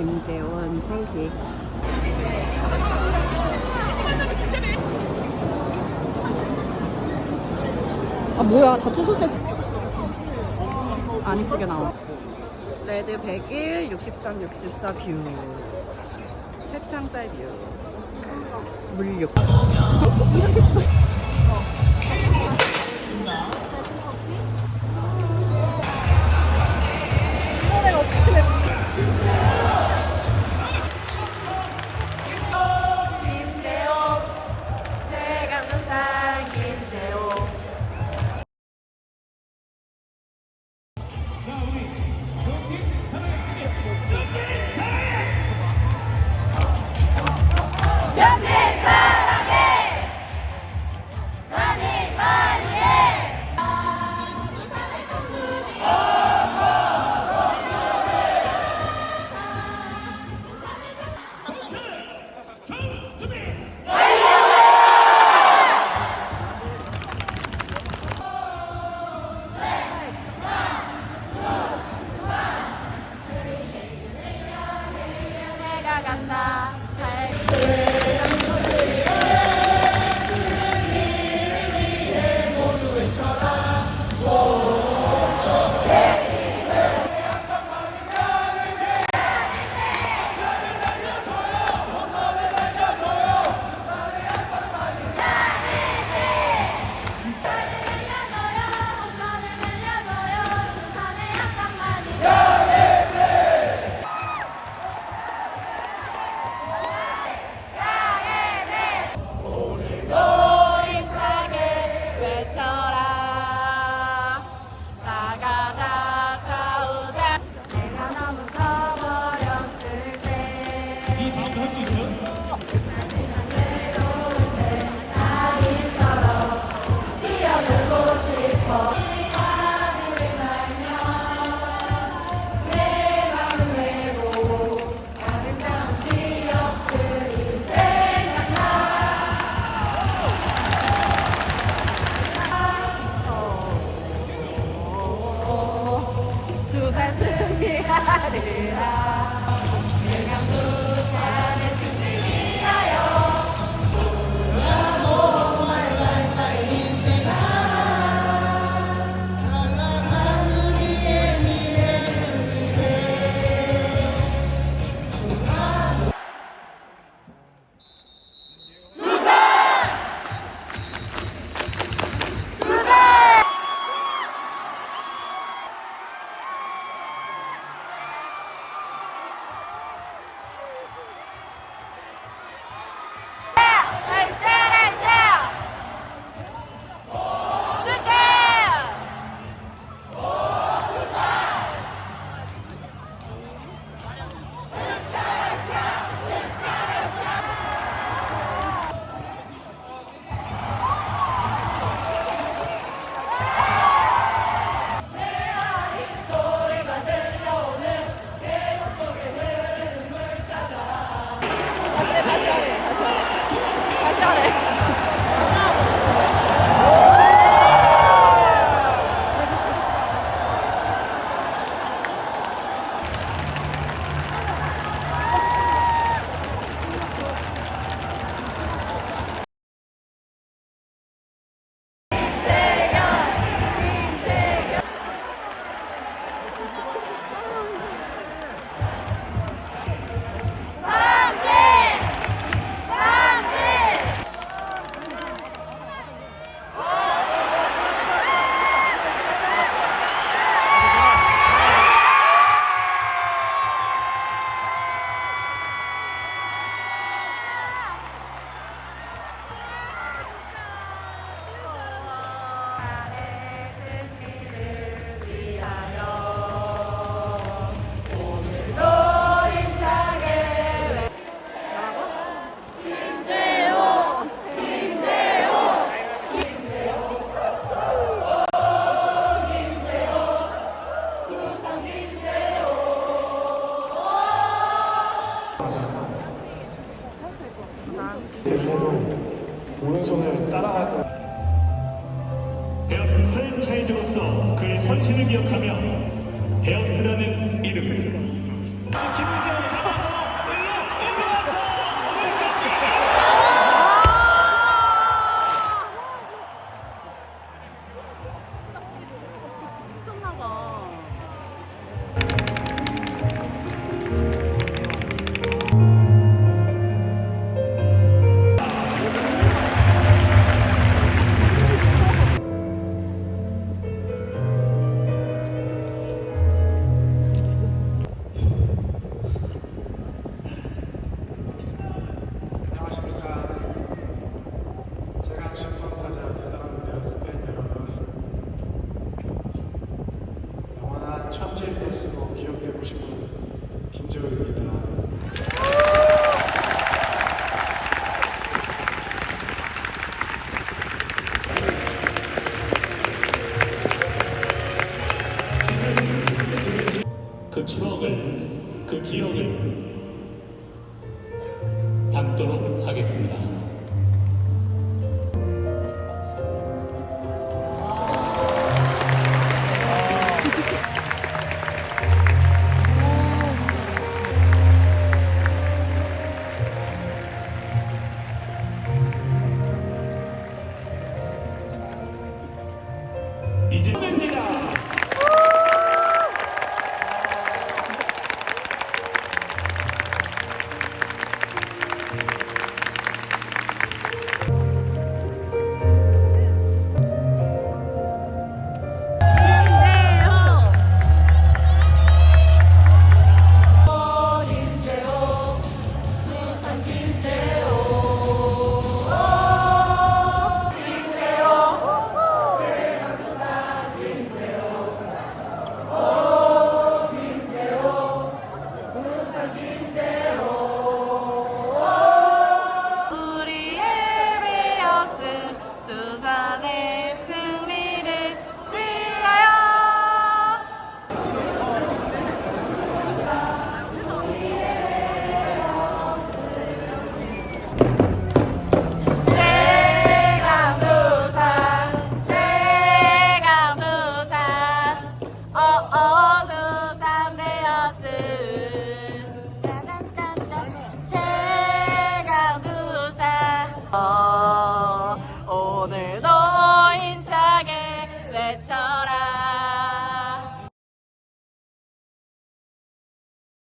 김재원 회식. 아 뭐야 다 투수색. 안 이쁘게 나와. 레드 101, 63, 64 뷰. 해창살 뷰. 물육 Geldi. hallelujah. 오른손을 따라가서 베어스 프랜차이즈로서 그의 헌신을 기억하며 베어스라는 이름을 김재원 담도록 하겠습니다.